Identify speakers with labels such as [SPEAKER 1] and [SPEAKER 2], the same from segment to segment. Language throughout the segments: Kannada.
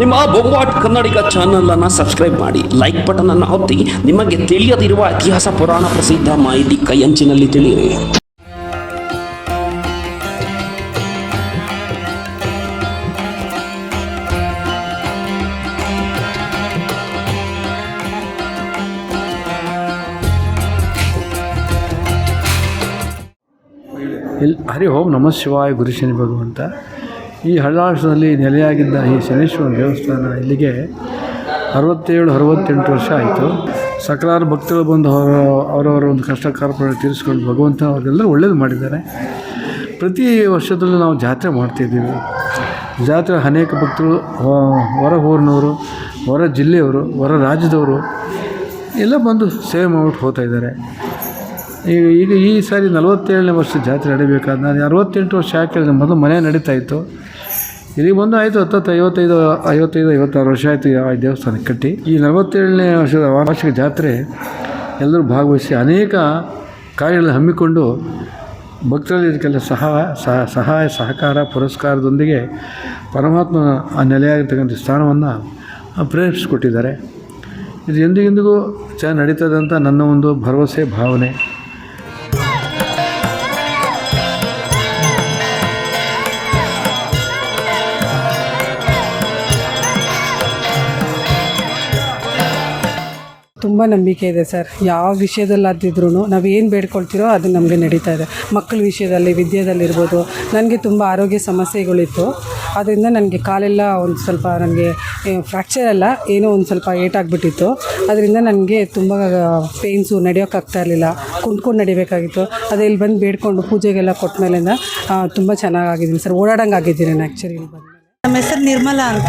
[SPEAKER 1] ನಿಮ್ಮ ಬೊಂಬಾಟ್ ಕನ್ನಡಿಗ ಚಾನಲನ್ನು ಸಬ್ಸ್ಕ್ರೈಬ್ ಮಾಡಿ, ಲೈಕ್ ಬಟನ್ ಅನ್ನು ಒತ್ತಿ, ನಿಮಗೆ ತಿಳಿಯದಿರುವ ಇತಿಹಾಸ, ಪುರಾಣ, ಪ್ರಸಿದ್ಧ ಮಾಹಿತಿ ಕೈಯಂಚಿನಲ್ಲಿ ತಿಳಿಯಿರಿ.
[SPEAKER 2] ಎಲ್ ಹರಿ ಓಂ ನಮಃ ಶಿವಾಯ ಗುರು ಶನಿ ಭಗವಂತ. ಈ ಹಳ್ಳಾಳದಲ್ಲಿ ನೆಲೆಯಾಗಿದ್ದ ಈ ಶನೇಶ್ವರ ದೇವಸ್ಥಾನ ಇಲ್ಲಿಗೆ ಅರವತ್ತೇಳು, ಅರವತ್ತೆಂಟು ವರ್ಷ ಆಯಿತು. ಸಕಲಾರು ಭಕ್ತರು ಬಂದು ಅವರ, ಅವರವರ ಒಂದು ಕಷ್ಟ ಕಾರ್ಪಣ್ಯ ತೀರಿಸ್ಕೊಂಡು ಭಗವಂತ ಅವರೆಲ್ಲರೂ ಒಳ್ಳೇದು ಮಾಡಿದ್ದಾರೆ. ಪ್ರತಿ ವರ್ಷದಲ್ಲೂ ನಾವು ಜಾತ್ರೆ ಮಾಡ್ತಿದ್ದೀವಿ. ಜಾತ್ರೆ ಅನೇಕ ಭಕ್ತರು ಹೊರ ಊರಿನವರು, ಹೊರ ಜಿಲ್ಲೆಯವರು, ಹೊರ ರಾಜ್ಯದವರು ಎಲ್ಲ ಬಂದು ಸೇವೆ ಮಾಡ್ಬಿಟ್ಟು ಹೋಗ್ತಾ ಇದ್ದಾರೆ. ಈಗ ಈ ಸಾರಿ ನಲವತ್ತೇಳನೇ ವರ್ಷ ಜಾತ್ರೆ ನಡಿಬೇಕಾದ ನಾನು ಅರವತ್ತೆಂಟು ವರ್ಷ ಯಾಕೆ ಮೊದಲು ಮನೆ ನಡೀತಾ ಇತ್ತು. ಇಲ್ಲಿ ಬಂದು ಆಯಿತು, ಹತ್ತತ್ತು ಐವತ್ತೈದು ಐವತ್ತೈದು, ಐವತ್ತಾರು ವರ್ಷ ಆಯಿತು ಆ ದೇವಸ್ಥಾನ ಕಟ್ಟಿ. ಈ ನಲವತ್ತೇಳನೇ ವರ್ಷದ ವಾರ್ಷಿಕ ಜಾತ್ರೆ ಎಲ್ಲರೂ ಭಾಗವಹಿಸಿ ಅನೇಕ ಕಾರ್ಯಗಳನ್ನು ಹಮ್ಮಿಕೊಂಡು ಭಕ್ತರಲ್ಲಿ ಇದಕ್ಕೆಲ್ಲ ಸಹ ಸಹಾಯ, ಸಹಕಾರ, ಪುರಸ್ಕಾರದೊಂದಿಗೆ ಪರಮಾತ್ಮನ ಆ ನೆಲೆಯಾಗಿರ್ತಕ್ಕಂಥ ಸ್ಥಾನವನ್ನು ಪ್ರೇರೇಪಿಸಿಕೊಟ್ಟಿದ್ದಾರೆ. ಇದು ಎಂದಿಗೆಂದಿಗೂ ಚೆನ್ನಾಗಿ ನಡೀತದೆ ನನ್ನ ಒಂದು ಭರವಸೆ, ಭಾವನೆ.
[SPEAKER 3] ತುಂಬ ನಂಬಿಕೆ ಇದೆ ಸರ್. ಯಾವ ವಿಷಯದಲ್ಲಾದಿದ್ರೂ ನಾವು ಏನು ಬೇಡ್ಕೊಳ್ತಿರೋ ಅದು ನಮಗೆ ನಡೀತಾ ಇದೆ. ಮಕ್ಕಳ ವಿಷಯದಲ್ಲಿ, ವಿದ್ಯೆದಲ್ಲಿರ್ಬೋದು. ನನಗೆ ತುಂಬ ಆರೋಗ್ಯ ಸಮಸ್ಯೆಗಳಿತ್ತು. ಅದರಿಂದ ನನಗೆ ಕಾಲೆಲ್ಲ ಒಂದು ಸ್ವಲ್ಪ ನನಗೆ ಫ್ರ್ಯಾಕ್ಚರ್ ಅಲ್ಲ, ಏನೋ ಒಂದು ಸ್ವಲ್ಪ ಏಟಾಗ್ಬಿಟ್ಟಿತ್ತು. ಅದರಿಂದ ನನಗೆ ತುಂಬ ಪೇಯ್ನ್ಸು ನಡೆಯೋಕ್ಕಾಗ್ತಾ ಇರಲಿಲ್ಲ. ಕುಂತ್ಕೊಂಡು ನಡಿಬೇಕಾಗಿತ್ತು. ಅದೇ ಇಲ್ಲಿ ಬಂದು ಬೇಡ್ಕೊಂಡು ಪೂಜೆಗೆಲ್ಲ ಕೊಟ್ಟ ಮೇಲಿಂದ ತುಂಬ ಚೆನ್ನಾಗಾಗಿದ್ದೀನಿ ಸರ್. ಓಡಾಡಂಗೆ ಆಗಿದ್ದೀನಿ ನಾನು ಆ್ಯಕ್ಚುಲಿ ಬಂದು.
[SPEAKER 4] ನಮ್ಮ ಹೆಸರು ನಿರ್ಮಲಾ ಅಂತ.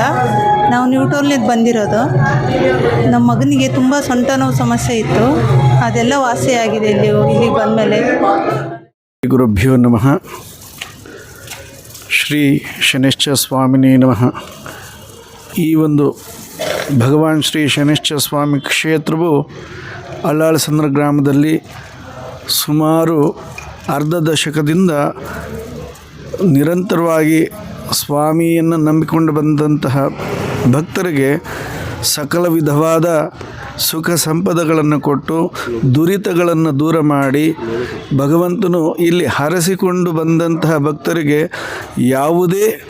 [SPEAKER 4] ನಾವು ನ್ಯೂಟೋನ್ಲಿಂದ ಬಂದಿರೋದು. ನಮ್ಮ ಮಗನಿಗೆ ತುಂಬ ಸೊಂಟ ನೋವು ಸಮಸ್ಯೆ ಇತ್ತು. ಅದೆಲ್ಲ ವಾಸಿಯಾಗಿದೆ ಇಲ್ಲಿ ಇಲ್ಲಿಗೆ ಬಂದಮೇಲೆ.
[SPEAKER 5] ಗುರುಭ್ಯೋ ನಮಃ. ಶ್ರೀ ಶನಿಶ್ಚರ ಸ್ವಾಮಿನಿ ನಮಃ. ಈ ಒಂದು ಭಗವಾನ್ ಶ್ರೀ ಶನಿಶ್ಚರ ಸ್ವಾಮಿ ಕ್ಷೇತ್ರವು ಅಲ್ಲಾಳಸಂದ್ರ ಗ್ರಾಮದಲ್ಲಿ ಸುಮಾರು ಅರ್ಧ ದಶಕದಿಂದ ನಿರಂತರವಾಗಿ ಸ್ವಾಮಿಯನ್ನು ನಂಬಿಕೊಂಡು ಬಂದಂತಹ ಭಕ್ತರಿಗೆ ಸಕಲ ವಿಧವಾದ ಸುಖ ಸಂಪದಗಳನ್ನು ಕೊಟ್ಟು ದುರಿತಗಳನ್ನು ದೂರ ಮಾಡಿ ಭಗವಂತನು ಇಲ್ಲಿ ಹರಸಿಕೊಂಡು ಬಂದಂತಹ ಭಕ್ತರಿಗೆ ಯಾವುದೇ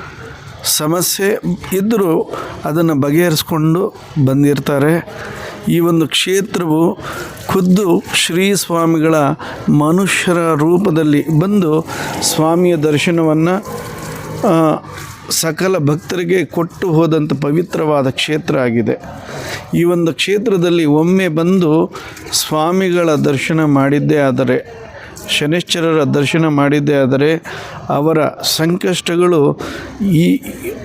[SPEAKER 5] ಸಮಸ್ಯೆ ಇದ್ದರೂ ಅದನ್ನು ಬಗೆಹರಿಸ್ಕೊಂಡು ಬಂದಿರ್ತಾರೆ. ಈ ಒಂದು ಕ್ಷೇತ್ರವು ಖುದ್ದು ಶ್ರೀ ಸ್ವಾಮಿಗಳ ಮನುಷ್ಯರ ರೂಪದಲ್ಲಿ ಬಂದು ಸ್ವಾಮಿಯ ದರ್ಶನವನ್ನು ಸಕಲ ಭಕ್ತರಿಗೆ ಕೊಟ್ಟು ಹೋದಂಥ ಪವಿತ್ರವಾದ ಕ್ಷೇತ್ರ ಆಗಿದೆ. ಈ ಒಂದು ಕ್ಷೇತ್ರದಲ್ಲಿ ಒಮ್ಮೆ ಬಂದು ಸ್ವಾಮಿಗಳ ದರ್ಶನ ಮಾಡಿದ್ದೇ ಆದರೆ, ಶನಿಶ್ಚರರ ದರ್ಶನ ಮಾಡಿದ್ದೇ ಆದರೆ, ಅವರ ಸಂಕಷ್ಟಗಳು ಈ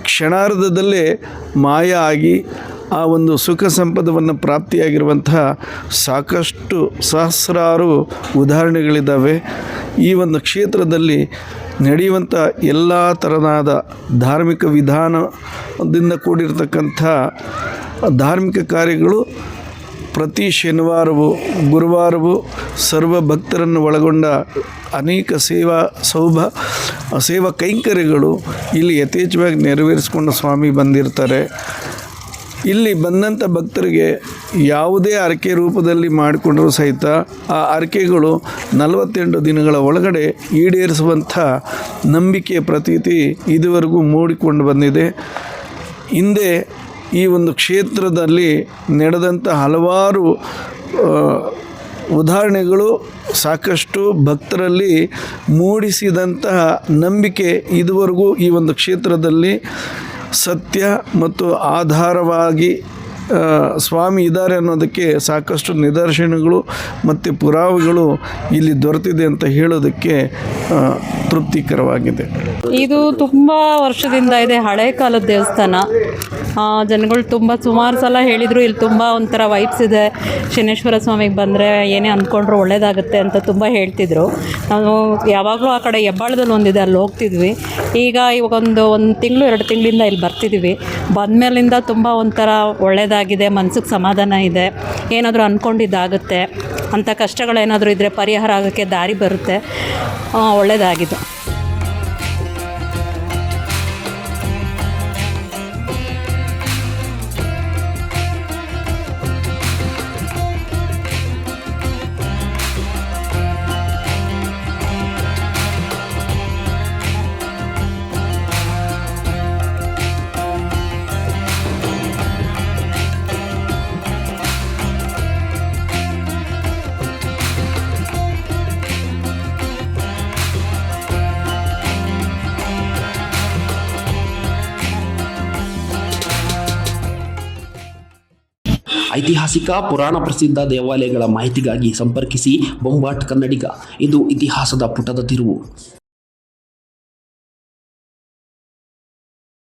[SPEAKER 5] ಕ್ಷಣಾರ್ಧದಲ್ಲೇ ಮಾಯ ಆಗಿ ಆ ಒಂದು ಸುಖ ಸಂಪದವನ್ನು ಪ್ರಾಪ್ತಿಯಾಗಿರುವಂತಹ ಸಾಕಷ್ಟು ಸಹಸ್ರಾರು ಉದಾಹರಣೆಗಳಿದ್ದಾವೆ. ಈ ಒಂದು ಕ್ಷೇತ್ರದಲ್ಲಿ ನಡೆಯುವಂಥ ಎಲ್ಲ ಥರನಾದ ಧಾರ್ಮಿಕ ವಿಧಾನದಿಂದ ಕೂಡಿರತಕ್ಕಂಥ ಧಾರ್ಮಿಕ ಕಾರ್ಯಗಳು ಪ್ರತಿ ಶನಿವಾರವೂ, ಗುರುವಾರವೂ ಸರ್ವ ಭಕ್ತರನ್ನು ಒಳಗೊಂಡ ಅನೇಕ ಸೇವಾ ಸೌಭ, ಸೇವಾ ಕೈಂಕರ್ಯಗಳು ಇಲ್ಲಿ ಯಥೇಚ್ಛವಾಗಿ ನೆರವೇರಿಸಿಕೊಂಡು ಸ್ವಾಮಿ ಬಂದಿರ್ತಾರೆ. ಇಲ್ಲಿ ಬಂದಂಥ ಭಕ್ತರಿಗೆ ಯಾವುದೇ ಅರಕೆ ರೂಪದಲ್ಲಿ ಮಾಡಿಕೊಂಡರೂ ಸಹಿತ ಆ ಅರಕೆಗಳು ನಲವತ್ತೆಂಟು ದಿನಗಳ ಒಳಗಡೆ ಈಡೇರಿಸುವಂಥ ನಂಬಿಕೆ ಪ್ರತೀತಿ ಇದುವರೆಗೂ ಮೂಡಿಕೊಂಡು ಬಂದಿದೆ. ಹಿಂದೆ ಈ ಒಂದು ಕ್ಷೇತ್ರದಲ್ಲಿ ನಡೆದಂಥ ಹಲವಾರು ಉದಾಹರಣೆಗಳು ಸಾಕಷ್ಟು ಭಕ್ತರಲ್ಲಿ ಮೂಡಿಸಿದಂತಹ ನಂಬಿಕೆ ಇದುವರೆಗೂ ಈ ಒಂದು ಕ್ಷೇತ್ರದಲ್ಲಿ ಸತ್ಯ ಮತ್ತು ಆಧಾರವಾಗಿ ಸ್ವಾಮಿ ಇದ್ದಾರೆ ಅನ್ನೋದಕ್ಕೆ ಸಾಕಷ್ಟು ನಿದರ್ಶನಗಳು ಮತ್ತು ಪುರಾವೆಗಳು ಇಲ್ಲಿ ದೊರೆತಿದೆ ಅಂತ ಹೇಳೋದಕ್ಕೆ ತೃಪ್ತಿಕರವಾಗಿದೆ.
[SPEAKER 6] ಇದು ತುಂಬ ವರ್ಷದಿಂದ ಇದೆ ಹಳೆ ಕಾಲದ ದೇವಸ್ಥಾನ. ಜನಗಳು ತುಂಬ ಸುಮಾರು ಸಲ ಹೇಳಿದರು, ಇಲ್ಲಿ ತುಂಬ ಒಂಥರ ವೈಬ್ಸ್ ಇದೆ. ಶನೇಶ್ವರ ಸ್ವಾಮಿಗೆ ಬಂದರೆ ಏನೇ ಅಂದ್ಕೊಂಡ್ರು ಒಳ್ಳೇದಾಗುತ್ತೆ ಅಂತ ತುಂಬ ಹೇಳ್ತಿದ್ರು. ನಾವು ಯಾವಾಗಲೂ ಆ ಕಡೆ ಹೆಬ್ಬಾಳದಲ್ಲಿ ಒಂದಿದೆ, ಅಲ್ಲಿ ಹೋಗ್ತಿದ್ವಿ. ಈಗ ಇವಾಗ ಒಂದು ಒಂದು ತಿಂಗಳು, ಎರಡು ತಿಂಗಳಿಂದ ಇಲ್ಲಿ ಬರ್ತಿದ್ದೀವಿ ಬಂದಮೇಲಿಂದ ತುಂಬ ಒಂಥರ ಒಳ್ಳೆಯದಾಗಿದೆ ಮನ್ಸಿಗೆ ಸಮಾಧಾನ ಇದೆ. ಏನಾದರೂ ಅಂದ್ಕೊಂಡಿದ್ದಾಗುತ್ತೆ ಅಂಥ ಕಷ್ಟಗಳೇನಾದರೂ ಇದ್ದರೆ ಪರಿಹಾರ ಆಗೋಕ್ಕೆ ದಾರಿ ಬರುತ್ತೆ. ಒಳ್ಳೆಯದಾಗಿದೆ
[SPEAKER 1] ಐತಿಹಾಸಿಕ ಪುರಾಣ ಪ್ರಸಿದ್ಧ ದೇವಾಲಯಗಳ ಮಾಹಿತಿಗಾಗಿ ಸಂಪರ್ಕಿಸಿ ಬೊಂಬಾಟ್ ಕನ್ನಡಿಗ. ಇದು ಇತಿಹಾಸದ ಪುಟದ ತಿರುವು.